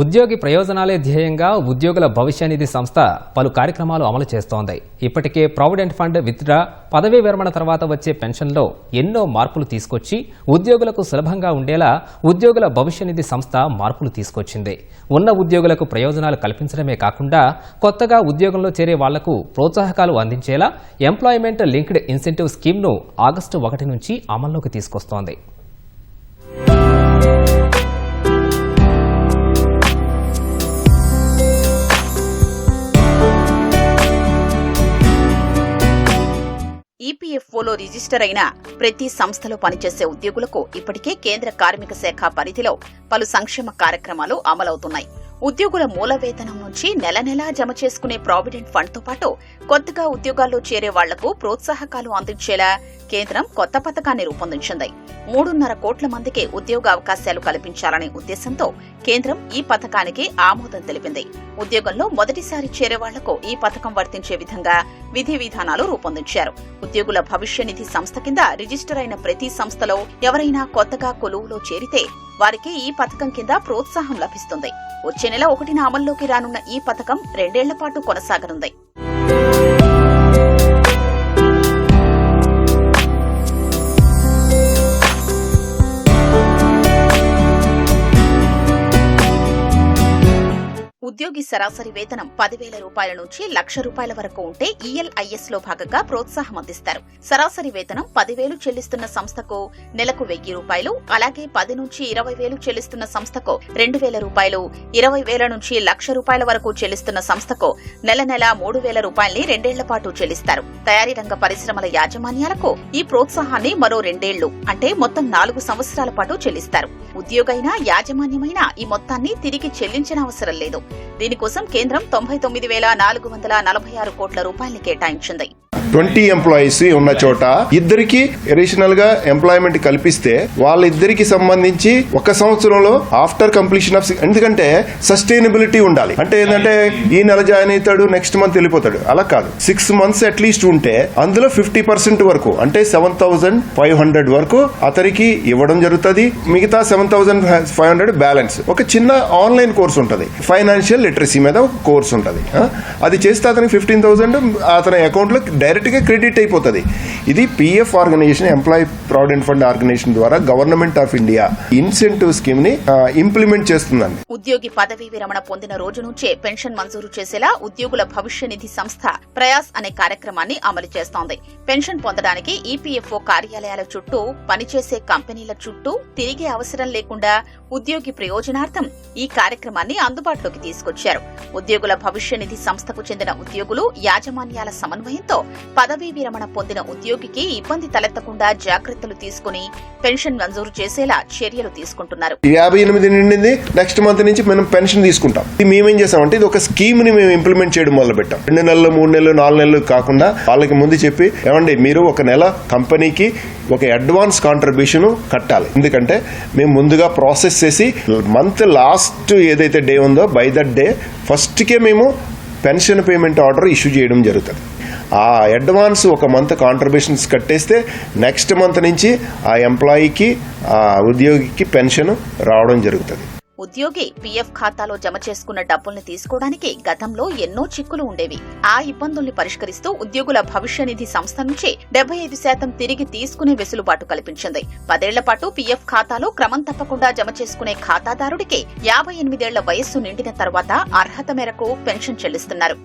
ఉద్యోగి ప్రయోజనాలే ధ్యేయంగా ఉద్యోగుల భవిష్య నిధి సంస్థ పలు కార్యక్రమాలు అమలు చేస్తోంది. ఇప్పటికే ప్రావిడెంట్ ఫండ్ విత్డ్రా పదవీ విరమణ తర్వాత వచ్చే పెన్షన్లో ఎన్నో మార్పులు తీసుకొచ్చి ఉద్యోగులకు సులభంగా ఉండేలా ఉద్యోగుల భవిష్య నిధి సంస్థ మార్పులు తీసుకొచ్చింది. ఉన్న ఉద్యోగులకు ప్రయోజనాలు కల్పించడమే కాకుండా కొత్తగా ఉద్యోగంలో చేరే వాళ్ళకు ప్రోత్సాహకాలు అందించేలా ఎంప్లాయ్మెంట్ లింక్డ్ ఇన్సెంటివ్ స్కీమ్ను ఆగస్టు ఒకటి నుంచి అమల్లోకి తీసుకొస్తోంది. ఈపీఎఫ్ఓలో రిజిస్టర్ అయిన ప్రతి సంస్థలో పనిచేసే ఉద్యోగులకు ఇప్పటికే కేంద్ర కార్మిక శాఖ పరిధిలో పలు సంక్షేమ కార్యక్రమాలు అమలవుతున్నాయి. ఉద్యోగుల మూల వేతనం నుంచి నెల నెలా జమ చేసుకునే ప్రావిడెంట్ ఫండ్తో పాటు కొత్తగా ఉద్యోగాల్లో చేరే వాళ్ళకు ప్రోత్సాహకాలు అందించేలా కేంద్రం కొత్త పథకాన్ని రూపొందించింది. మూడున్నర కోట్ల మందికి ఉద్యోగ అవకాశాలు కల్పించాలనే ఉద్దేశంతో కేంద్రం ఈ పథకానికి ఆమోదం తెలిపింది. ఉద్యోగంలో మొదటిసారి చేరే వాళ్ళకు ఈ పథకం వర్తించే విధంగా విధి విధానాలు రూపొందించారు. ఉద్యోగుల భవిష్య నిధి సంస్థ కింద రిజిస్టర్ అయిన ప్రతి సంస్థలో ఎవరైనా కొత్తగా కొలువులో చేరితే వారికి ఈ పథకం కింద ప్రోత్సాహం లభిస్తుంది. వచ్చే నెల ఒకటిన అమల్లోకి రానున్న ఈ పథకం రెండేళ్ళ పాటు కొనసాగనుంది. ఉద్యోగి సరాసరి వేతనం పదివేల రూపాయల నుంచి లక్ష రూపాయల వరకు ఉంటే ఈఎల్ఐఎస్లో భాగంగా ప్రోత్సాహం అందిస్తారు. సరాసరి వేతనం పదివేలు చెల్లిస్తున్న సంస్థకు నెలకు వెయ్యి రూపాయలు అలాగే పది నుంచి ఇరవై వేలు చెల్లిస్తున్న సంస్థకు రెండు వేల రూపాయలు ఇరవై వేల నుంచి లక్ష రూపాయల వరకు చెల్లిస్తున్న సంస్థకు నెల నెల మూడు వేల రూపాయల్ని రెండేళ్ళ పాటు చెల్లిస్తారు. తయారీ రంగ పరిశ్రమల యాజమాన్యాలకు ఈ ప్రోత్సాహాన్ని మరో రెండేళ్ళు అంటే మొత్తం నాలుగు సంవత్సరాల పాటు చెల్లిస్తారు. ఉద్యోగైనా యాజమాన్యమైనా ఈ మొత్తాన్ని తిరిగి చెల్లించనవసరం లేదు. దీనికోసం కేంద్రం తొంభై తొమ్మిది వేల నాలుగు వందల నలభై ఆరు కోట్ల రూపాయల్ని కేటాయించింది. ట్వంటీ ఎంప్లాయీస్ ఉన్న చోట ఇద్దరికి అడిషనల్గా ఎంప్లాయ్మెంట్ కల్పిస్తే వాళ్ళిద్దరికి సంబంధించి ఒక సంవత్సరంలో ఆఫ్టర్ కంప్లీషన్ ఆఫ్ ఎందుకంటే సస్టైనబిలిటీ ఉండాలి. అంటే ఏంటంటే ఈ నెల జాయిన్ అవుతాడు నెక్స్ట్ మంత్ వెళ్ళిపోతాడు. అలా కాదు. సిక్స్ మంత్స్ అట్లీస్ట్ ఉంటే అందులో ఫిఫ్టీ పర్సెంట్ వరకు అంటే సెవెన్ థౌసండ్ ఫైవ్ హండ్రెడ్ వరకు అతనికి ఇవ్వడం జరుగుతుంది. మిగతా seven thousand five hundred balance ఒక చిన్న ఆన్లైన్ కోర్స్ ఉంటుంది. ఫైనాన్షియల్ లిటరసీ మీద ఒక కోర్స్ ఉంటుంది. అది చేస్తే అతనికి ఫిఫ్టీన్ థౌసండ్ అతని అకౌంట్లో డైరెక్ట్ డైరెక్ట్గా క్రెడిట్ అయిపోతుంది. ఇది PF organisation employee provident fund organisation ద్వారా గవర్నమెంట్ ఆఫ్ ఇండియా ఇన్సెంటివ్ స్కీమ్ని ఇంప్లిమెంట్ చేస్తుందండి. ఉద్యోగి పదవీ విరమణ పొందిన రోజు నుంచే పెన్షన్ మంజూరు చేసేలా ఉద్యోగుల భవిష్య నిధి సంస్థ ప్రయాస్ అనే కార్యక్రమాన్ని అమలు చేస్తోంది. పెన్షన్ పొందడానికి ఈపీఎఫ్ఓ కార్యాలయాల చుట్టూ పనిచేసే కంపెనీల చుట్టూ తిరిగే అవసరం లేకుండా ఉద్యోగి ప్రయోజనార్థం ఈ కార్యక్రమాన్ని అందుబాటులోకి తీసుకొచ్చారు. ఉద్యోగుల భవిష్య నిధి సంస్థకు చెందిన ఉద్యోగులు యాజమాన్యాల సమన్వయంతో పదవీ విరమణ పొందిన ఉద్యోగికి ఇబ్బంది తలెత్తకుండా జాగ్రత్తలు తీసుకుని పెన్షన్ మంజూరు చేసేలా చర్యలు తీసుకుంటున్నారు. యాభై ఎనిమిది నిండింది. నెక్స్ట్ మంత్ నుంచి మనం పెన్షన్ తీసుకుంటాం. ఇది మేమేం చేసామంటే ఇది ఒక స్కీమ్ని మేము ఇంప్లిమెంట్ చేయడం మొదలు పెట్టాం రెండు నెలలు మూడు నెలలు నాలుగు నెలలు కాకుండా వాళ్ళకి ముందు చెప్పి ఏమండి మీరు ఒక నెల కంపెనీకి ఒక అడ్వాన్స్ కాంట్రిబ్యూషన్ కట్టాలి. ఎందుకంటే మేము ముందుగా ప్రాసెస్ చేసి మంత్ లాస్ట్ ఏదైతే డే ఉందో బై దట్ డే ఫస్ట్కే మేము పెన్షన్ పేమెంట్ ఆర్డర్ ఇష్యూ చేయడం జరుగుతుంది. ఆ అడ్వాన్స్ ఒక మంత్ కాంట్రిబ్యూషన్స్ కట్టేస్తే నెక్స్ట్ మంత్ నుంచి ఆ ఎంప్లాయీకి ఆ ఉద్యోగికి పెన్షన్ రావడం జరుగుతుంది. ఉద్యోగి పీఎఫ్ ఖాతాలో జమ చేసుకున్న డబ్బుల్ని తీసుకోవడానికి గతంలో ఎన్నో చిక్కులు ఉండేవి. ఆ ఇబ్బందుల్ని పరిష్కరిస్తూ ఉద్యోగుల భవిష్య నిధి సంస్థ నుంచి డెబ్బై ఐదు శాతం తిరిగి తీసుకునే వెసులుబాటు కల్పించింది. పదేళ్ళ పాటు పీఎఫ్ ఖాతాలో క్రమం తప్పకుండా జమ చేసుకునే ఖాతాదారుడికి యాభై ఎనిమిదేళ్ళ వయస్సు నిండిన తర్వాత అర్హత మేరకు పెన్షన్ చెల్లిస్తున్నారు.